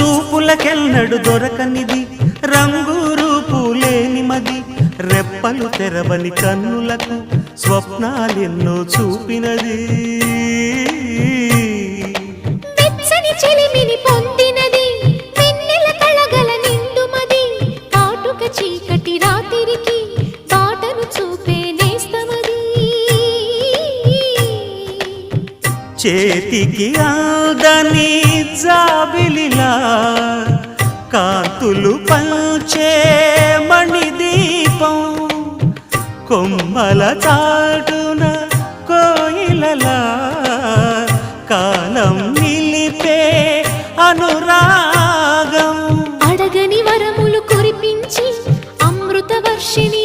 చూపులకెన్నడు దొరకనిది. రంగు రూపు లేని మది. రెప్పలు తెరవని కన్నులకు స్వప్నాలెన్నో చూపినది. చీకటి రాత్రికి బాటను చూపే నేస్తమది. చేతికి ఆదని జాబిలిలా కాంతులు పంచే మణిదీపం కొమ్మల చాటున కోయిలలా కాలం నిలిపే అనురాగం. అడగని వరములు కురిపించి అమృత వర్షిణి